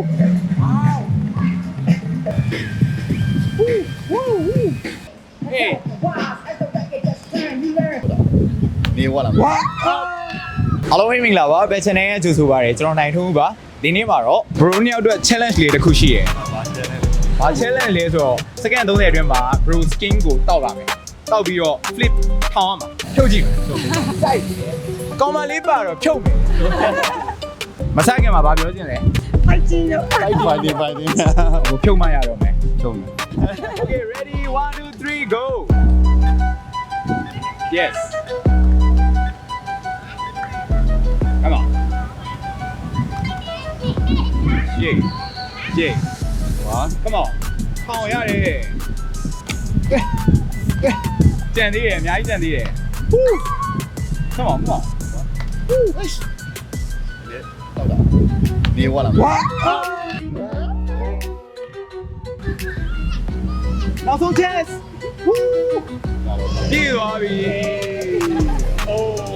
ဟေးနေဝါလာအားလုံးပဲမင်္ဂလာပါဘယ် channel ရဲ့ကြိုဆိုပါရစေကျွန်တော်နိုင်ထုံးဦးပါဒီနေ့မှာတော့ bro နှစ်ယောက်အတွက် challenge လေးတစ်ခုရှိရယ်ဘာ challenge လဲဆိုတော့ second 30အတွင်းမှာ bro skin ကိုတောက်လာမယ်တောက်ပြီးတော့ flip ထောင်းရမှာဖြုတ်ကြည့်မယ်စိုက်ကောင်မလေးပါတော့ဖြုတ်မယ်မဆိုင်ခင်မှာဘာပြောချင်လဲဖို က်တင်ဖိုက်တင် ဟိုဖြုတ်မှရတော့မယ် ချုံတယ် Okay, ready? One, two, three, go. Yes. Come on. Yeah. Yeah. ဝါ Come on. ထောင်ရတယ်ကဲကဲကြံသေးတယ်အများကြီးကြံသေးတယ် Woo. Come on, come on. တော့တာ နေဝါလာနောက်ဆုံး chance. Woo. ကြည့်သွားပြီ။ Oh.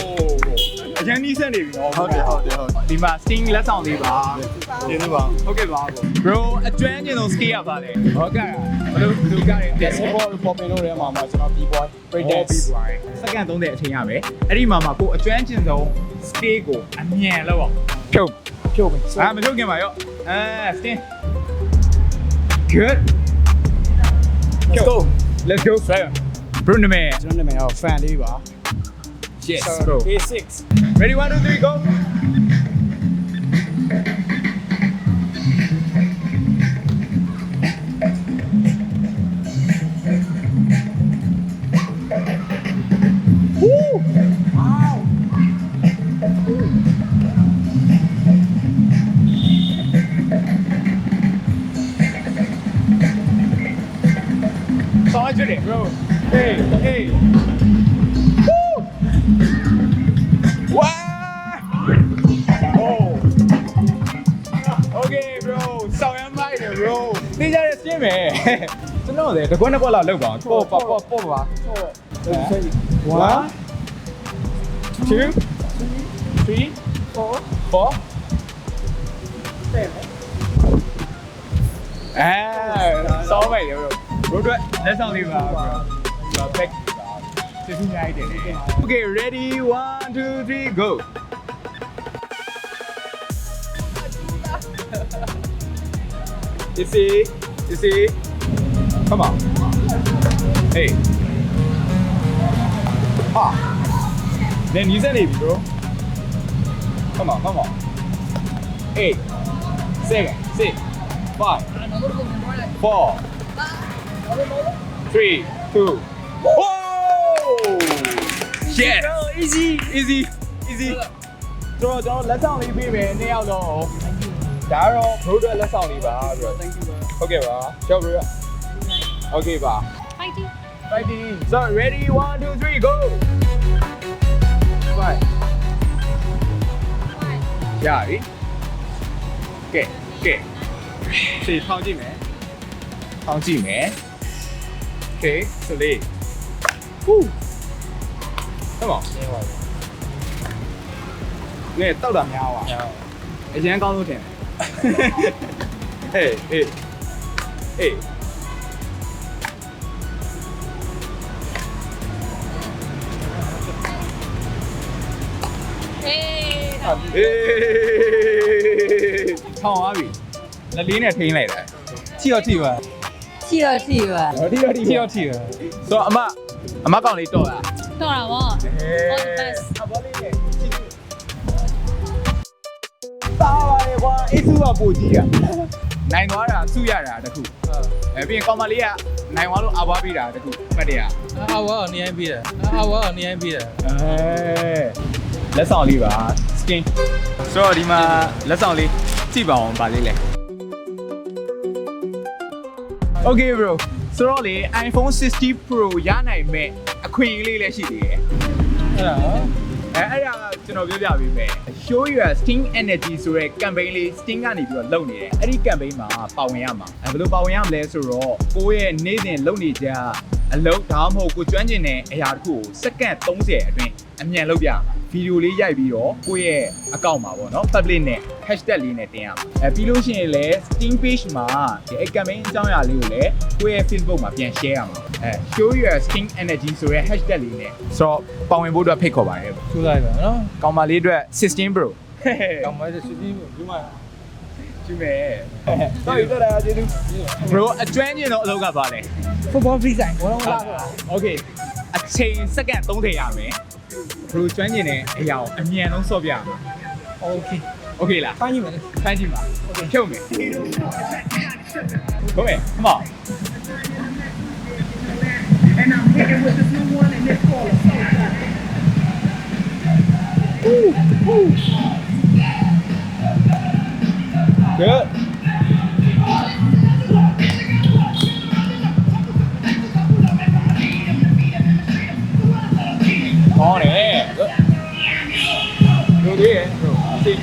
အရင်နီးစက်နေပြီနော်ဟုတ်တယ်ဟုတ်တယ်ဟုတ်တယ်ဒီမှာ sting လက်ဆောင်လေးပါကျေးဇူးပါဟုတ်ကဲ့ပါ bro အကျွမ်းကျင်ဆုံး ski ရပါလေဟုတ်ကဲ့ဘယ်လိုဘယ်လိုကြရလဲဆေဘောပေါ်ပင်လို့ရဲမှာမှာကျွန်တော် B-boy break dance စက္ကန့်30အချိန်ရမယ်အဲ့ဒီမှာမှာကိုအကျွမ်းကျင်ဆုံး ski ကိုအမြန်လောက်အောင်ဖြုတ် ဖြုတ်မယ် အာမဖြုတ်ခင်ပါရောအဲ sting good Let's go let's go fire bro နမေ ကျွန်တော်နာမည်က fan လေးပါ yes bro A6 ready 1 2 3 go ဆောင်ရွက်တယ် bro hey hey Woo! wow oh okay bro ဆောင်ရွက်မိုက်တယ် bro သိကြတဲ့စင်းမယ်ကျွန်တော်လည်းတကွန်းတစ်ကွက်လောက်လောက်ပါအောင်ပေါ့ပေါ့ပေါ့ပေါ့ပါ one two three four four အဲစောင်းမယ် ရောဘို့တို့လက်ဆောင်လေးပါ bro ဒီမှာ back ပါကျေးဇူးများကြီးတင်တယ် Okay ready 1 2 3 go Easy easy Come on Hey Ah Then you said it bro Come on come on Eight Seven Six Five Four Three Two Whoa Yes easy easy easy ကျွန်တော်ကျွန်တော်လက်ဆောင်လေးပေးမယ်နှစ်ယောက်တော့ဒါကတော့ bro တို့လက်ဆောင်လေးပါပြီးတော့ thank you ပါဟုတ်ကဲ့ပါကျော် bro Okay ပါ Fighting. fighting so ready 1 2 3 go Bye ရပြီကဲကဲရှေ့ထောင်းကြည့်မယ်ထောင်းကြည့်မယ် Okay ဆိုလေး Woo Come on နေတောက်တာများပါအရင်ကောင်းလို့ထင်တယ်ဟေးဟေးဟေး Hey. ဟေးထောင်းသွားပြီလက်လေးနဲ့ထိန်းလိုက်တာချီတော့ချီပါ ရှိတော့ရှိပါအထိတော့ထိထိတော့ထိရဆိုတော့အမအမကောင်လေးတော့လားတော့တာပေါ့ all the best အဘောလေးနဲ့ချီးကျူးပါပါလေကွာအေးစုကပိုကြီးอ่ะနိုင်သွားတာစုရတာတခုအဲပြီးရင်ကောင်မလေးကနိုင်သွားလို့အာဘွားပေးတာတခုမှတ်တရအာဝါကိုနေရင်ပြီးတယ်အာဝါကိုနေရင်ပြီးတယ်အဲလက်ဆောင်လေးပါ skin ဆိုတော့ဒီမှာလက်ဆောင်လေးကြည့်ပါအောင်ပါလေးလဲ Okay bro ဆိုတော့လေ iPhone 60 Pro ရနိုင်မဲ့အခွင့်အရေးလေးလည်းရှိသေးတယ်အဲ့ဒါအဲအဲ့ဒါကကျွန်တော်ပြောပြပေးမယ် Show your Sting Energy ဆိုတဲ့ campaign လေး Sting ကနေပြီးတော့လုပ်နေတယ်အဲ့ဒီ campaign မှာပါဝင်ရမှာအဲဘယ်လိုပါဝင်ရမလဲဆိုတော့ကိုယ့်ရဲ့နေ့စဉ်လုပ်နေကြအလုပ်ဒါမှမဟုတ်ကိုကျွမ်းကျင်တဲ့အရာတစ်ခုကိုစက္ကန့်30အတွင်းအမြန်လုပ်ပြရမှာ ဗီဒီယိုလေးရိုက်ပြီးတော့ကိုယ့်ရဲ့အကောင့်မှာပေါ့နော် public နဲ့ hashtag လေးနဲ့တင်ရမှာအဲပြီးလို့ရှိရင်လည်း team page မှာဒီအဲ campaign အကြောင်းအရာလေးကိုလည်းကိုယ့်ရဲ့ Facebook မှာပြန် share ရမှာအဲ show your skin energy ဆိုရဲ hashtag လေးနဲ့ဆိုတော့ပါဝင်ဖို့အတွက်ဖိတ်ခေါ်ပါတယ်ထူးလိုက်ပါနော်ကောင်းပါလေးအတွက်16 bro ကောင်းပါလေး16 bro ဒီမှာကျူမယ်တော်ပြီတော်တာကျေးဇူး bro အကျွမ်းကျင်တော့အလုပ်ကပါလေ football free ဆိုင်ဘောလုံးလာဆိုတာ okay အချိန်စက္ကန့်30ရမယ် bro ကျွမ်းကျင်တဲ့အရာကိုအမြန်ဆုံးဆော့ပြရမှာ okay โอเคလား ဖိုင်းကြည့်မယ် ဖမ်းကြည့်ပါโอเคဖြုတ်မယ်ဟုတ်မယ် come on Good. tin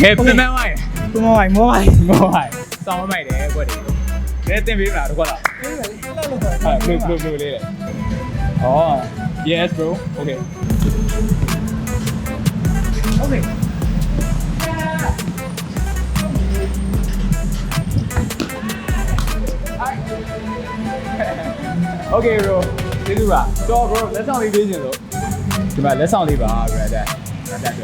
Nghe tên mẹ mày Tên mẹ mày, mua mày Mua mày Sao mày để quên đi? Thế tên phim nào được quên à? Blue, blue, blue đi. Oh, yes bro, okay Okay Okay bro. ကျေးဇူးပါ။တော့ bro လက်ဆောင်လေးပေးခြင်းလို့ဒီမှာလက်ဆောင်လေးပါ brother ။ဒါတက်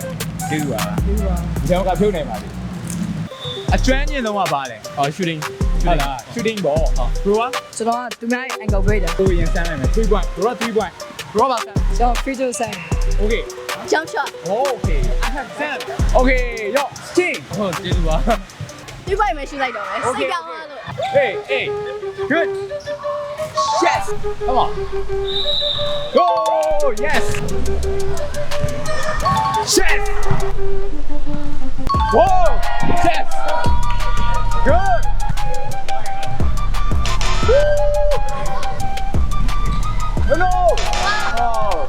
ကျေးဇူးပါ။ကျေးဇူးပါ။ကျွန်တော်ကဖြုတ်နေပါလိမ့်။အကျွမ်းကျင်လုံးကပါလေအော် shooting ဟုတ်လား shooting ပေါ့ဟုတ် bro ကကျွန်တော်ကသူများ angle breaker ကိုရင်စမ်းလိုက်မယ်3 point bro 3 point bro ပါစမ်းကျွန်တော် free to sign okay jump shot okay I have sent okay yo sting ဟုတ်ကျေးဇူးပါဒီဘက်မှာရှိလိုက်တော့မယ်စိတ်ကောင်းသွားလို့ hey hey good Yes! Come on. Go! Yes! Yes! Whoa! Yes! Good! Woo! No, no! Oh!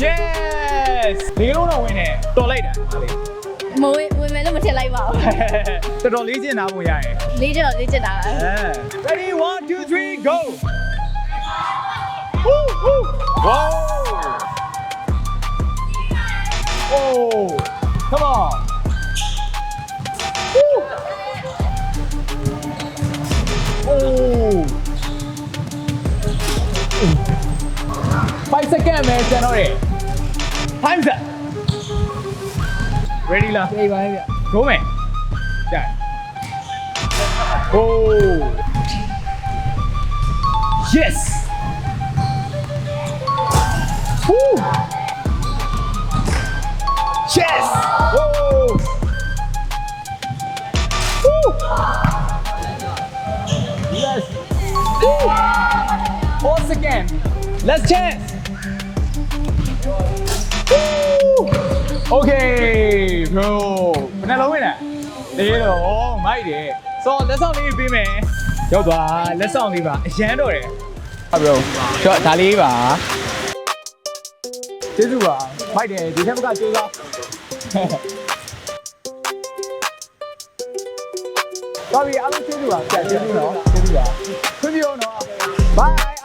Yes! They're gonna win it. So later. မဝင်ဝင်မယ်လို့မထင်လိုက်ပါဘူး တော်တော်လေးကျင်သားပုံရရင် လေးချက်တော့လေးချက်တာပဲ Ready one two three go Woo woo Whoa Oh Come on Woo Oh Five second ပဲကျွန်တော်ရဲ့ Time set Ready လား ပြေးပါရဲ့ဗျ Go man. Yeah. Oh. Yes. Woo. Yes. Oh. Woo. Yes. Woo. Once again. Let's chance. Woo. Okay, Bro. ဘယ်နှလုံးဝင်လဲလေးတော့မိုက်တယ်ဆိုတော့လက်ဆောင်လေးပေးမယ်ရောက်သွားလက်ဆောင်လေးပါအရန်တော့တယ်ဟာ bro ကျော်ဒါလေးပါကျေးဇူးပါမိုက်တယ်ဒီထက်မကကြိုးစားတော်ပြီအားလုံးကျေးဇူးပါကျေးဇူးနော်ကျေးဇူးပါခွင့်ပြုအောင်နော် bye